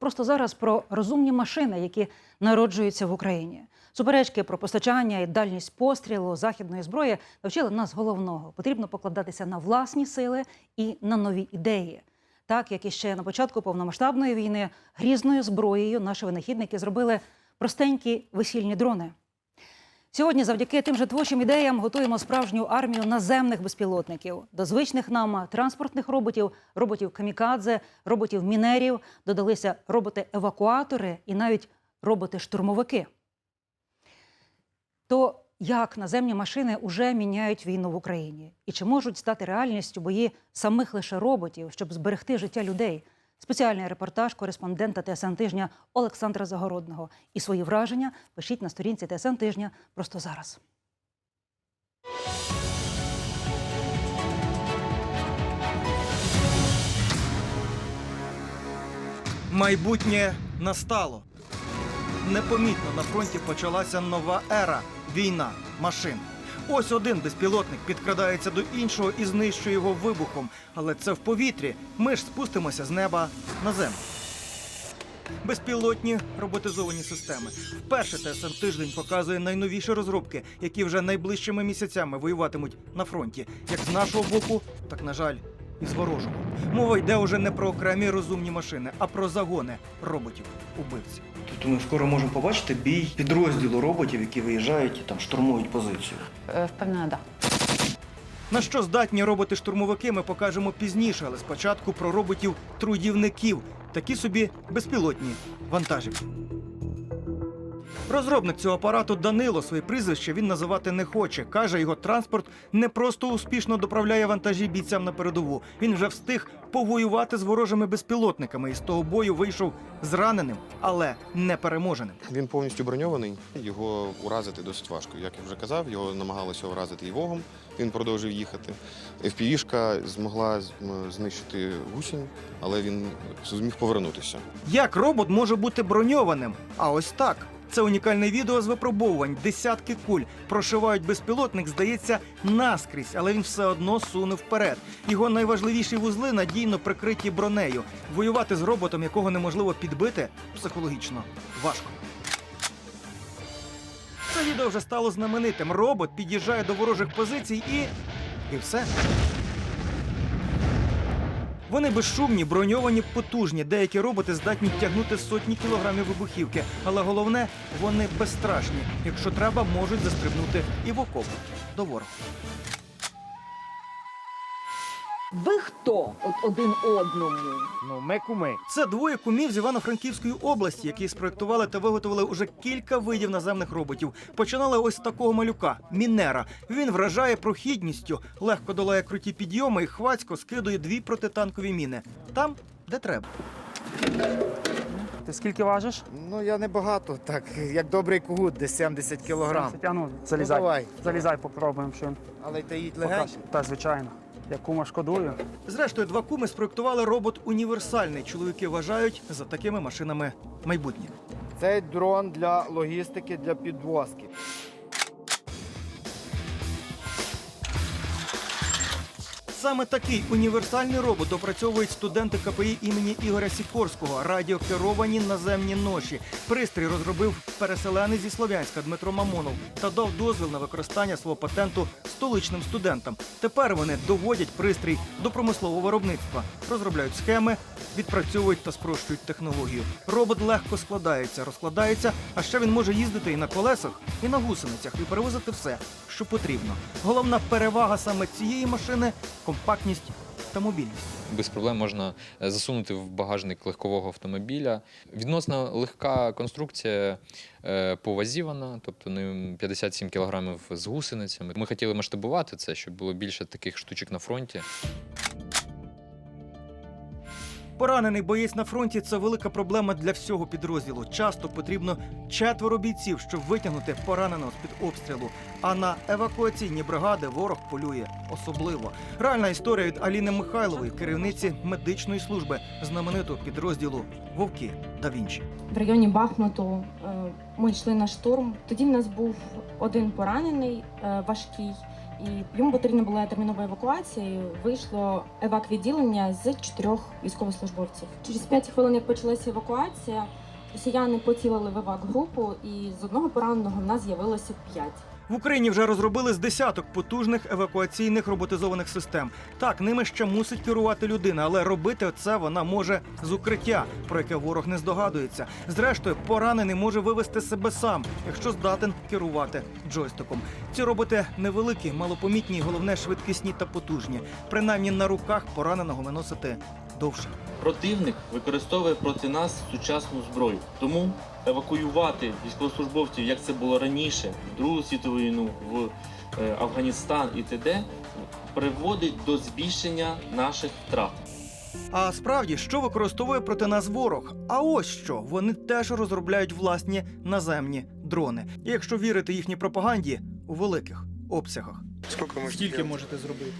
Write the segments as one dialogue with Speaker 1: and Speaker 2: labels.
Speaker 1: Просто зараз про розумні машини, які народжуються в Україні. Суперечки про постачання і дальність пострілу західної зброї навчили нас головного. Потрібно покладатися на власні сили і на нові ідеї. Так як і ще на початку повномасштабної війни грізною зброєю наші винахідники зробили простенькі весільні дрони. Сьогодні, завдяки тим же творчим ідеям, готуємо справжню армію наземних безпілотників. До звичних нам транспортних роботів, роботів камікадзе, роботів мінерів додалися роботи-евакуатори і навіть роботи-штурмовики. То як наземні машини уже міняють війну в Україні? І чи можуть стати реальністю бої самих лише роботів, щоб зберегти життя людей? Спеціальний репортаж кореспондента ТСН тижня Олександра Загородного. І свої враження пишіть на сторінці ТСН тижня просто зараз.
Speaker 2: Майбутнє настало. Непомітно на фронті почалася нова ера війна машин. Ось один безпілотник підкрадається до іншого і знищує його вибухом. Але це в повітрі. Ми ж спустимося з неба на землю. Безпілотні роботизовані системи. Вперше ТСН тиждень показує найновіші розробки, які вже найближчими місяцями воюватимуть на фронті, як з нашого боку, так на жаль, і з ворожого. Мова йде уже не про окремі розумні машини, а про загони роботів убивців. Тобто ми скоро можемо побачити бій підрозділу роботів, які виїжджають і там штурмують позицію.
Speaker 3: Е, Впевнена, да.
Speaker 2: На що здатні роботи-штурмовики ми покажемо пізніше, але спочатку про роботів-трудівників, такі собі безпілотні вантажівки. Розробник цього апарату Данило своє прізвище він називати не хоче. Каже, його транспорт не просто успішно доправляє вантажі бійцям на передову. Він вже встиг повоювати з ворожими безпілотниками і з того бою вийшов зраненим, але не переможеним.
Speaker 4: Він повністю броньований. Його уразити досить важко. Як я вже казав, його намагалися уразити і вогом. Він продовжив їхати. FPV-шка змогла знищити гусінь, але він зміг повернутися.
Speaker 2: Як робот може бути броньованим? А ось так. Це унікальне відео з випробовувань. Десятки куль прошивають безпілотник, здається, наскрізь, але він все одно суне вперед. Його найважливіші вузли надійно прикриті бронею. Воювати з роботом, якого неможливо підбити, психологічно важко. Це відео вже стало знаменитим. Робот під'їжджає до ворожих позицій і. і все. Вони безшумні, броньовані, потужні. Деякі роботи здатні тягнути сотні кілограмів вибухівки. Але головне, вони безстрашні. Якщо треба, можуть застрибнути і в окоп до ворога.
Speaker 5: Ви хто от один одному?
Speaker 6: Ну, ми куми.
Speaker 2: Це двоє кумів з Івано-Франківської області, які спроектували та виготовили уже кілька видів наземних роботів. Починали ось з такого малюка Мінера. Він вражає прохідністю, легко долає круті підйоми і хвацько скидує дві протитанкові міни. Там, де треба.
Speaker 6: Ти скільки важиш?
Speaker 7: Ну я не багато, так як добрий кугут, десь 70 кілограм.
Speaker 6: А ну, залізай.
Speaker 7: Ну, давай.
Speaker 6: Залізай, попробуємо, що
Speaker 7: Але та їдь легенько.
Speaker 6: Та, звичайно. Я кума шкодую.
Speaker 2: Зрештою, два куми спроектували робот універсальний. Чоловіки вважають за такими машинами майбутнє.
Speaker 7: Цей дрон для логістики, для підвозки.
Speaker 2: Саме такий універсальний робот допрацьовують студенти КПІ імені Ігоря Сікорського. Радіокеровані наземні ноші. Пристрій розробив переселенець зі Слов'янська Дмитро Мамонов та дав дозвіл на використання свого патенту столичним студентам. Тепер вони доводять пристрій до промислового виробництва, розробляють схеми, відпрацьовують та спрощують технологію. Робот легко складається, розкладається, а ще він може їздити і на колесах, і на гусеницях, і перевозити все, що потрібно. Головна перевага саме цієї машини компактність та мобільність.
Speaker 8: Без проблем можна е, засунути в багажник легкового автомобіля. Відносно легка конструкція е, по вазі вона, тобто ним 57 кілограмів з гусеницями. Ми хотіли масштабувати це, щоб було більше таких штучок на фронті.
Speaker 2: Поранений боєць на фронті це велика проблема для всього підрозділу. Часто потрібно четверо бійців, щоб витягнути пораненого з-під обстрілу. А на евакуаційні бригади ворог полює особливо. Реальна історія від Аліни Михайлової, керівниці медичної служби знаменитого підрозділу Вовки да Вінчі.
Speaker 9: в районі Бахмуту е, ми йшли на штурм. Тоді в нас був один поранений е, важкий
Speaker 3: і йому потрібна була термінова евакуація. і Вийшло евак-відділення з чотирьох військовослужбовців. Через 5 хвилин, як почалася евакуація, росіяни поцілили в евак-групу, і з одного пораненого в нас з'явилося 5.
Speaker 2: В Україні вже розробили з десяток потужних евакуаційних роботизованих систем. Так, ними ще мусить керувати людина, але робити це вона може з укриття, про яке ворог не здогадується. Зрештою, поранений може вивести себе сам, якщо здатен керувати джойстиком. Ці роботи невеликі, малопомітні, головне швидкісні та потужні. Принаймні на руках пораненого виносити довше.
Speaker 9: Противник використовує проти нас сучасну зброю. Тому евакуювати військовослужбовців, як це було раніше, в Другу світову війну, в е, Афганістан і т.д., приводить до збільшення наших втрат.
Speaker 2: А справді, що використовує проти нас ворог? А ось що вони теж розробляють власні наземні дрони. І якщо вірити їхній пропаганді, у великих обсягах.
Speaker 10: Скільки можете зробити?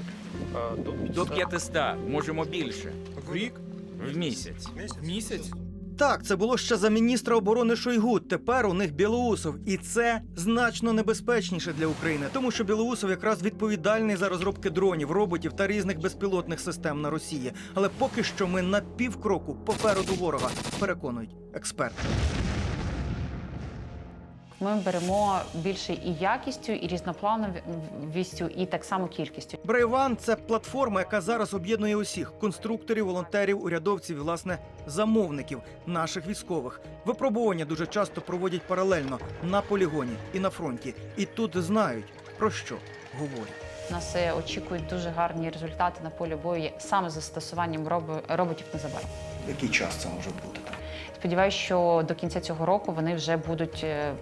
Speaker 11: До 500, можемо більше. В рік? В місяць.
Speaker 10: В місяць?
Speaker 2: Так, це було ще за міністра оборони Шойгу. Тепер у них Білоусов, і це значно небезпечніше для України, тому що Білоусов якраз відповідальний за розробки дронів, роботів та різних безпілотних систем на Росії. Але поки що ми на півкроку попереду ворога, переконують експерти.
Speaker 12: Ми беремо більше і якістю, і різноплановістю, і так само кількістю.
Speaker 2: Брейван це платформа, яка зараз об'єднує усіх конструкторів, волонтерів, урядовців і власне замовників наших військових. Випробування дуже часто проводять паралельно на полігоні і на фронті. І тут знають про що говорять.
Speaker 12: Нас е, очікують дуже гарні результати на полі бою саме з застосуванням роботів незабаром.
Speaker 2: Який час це може бути?
Speaker 12: Сподіваюсь, що до кінця цього року вони вже будуть е,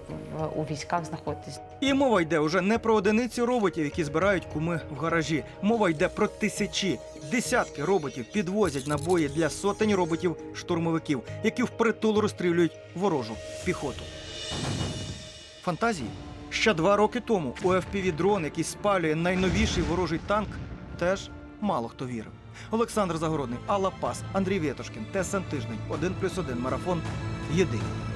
Speaker 12: у військах знаходитись.
Speaker 2: І мова йде уже не про одиниці роботів, які збирають куми в гаражі. Мова йде про тисячі, десятки роботів підвозять набої для сотень роботів-штурмовиків, які впритул розстрілюють ворожу піхоту. Фантазії? Ще два роки тому у fpv дрон, який спалює найновіший ворожий танк, теж мало хто вірив. Олександр Загородний, Алла Пас, Андрій Вєтошкін, ТСН Тиждень, 1+,1 марафон. Новини.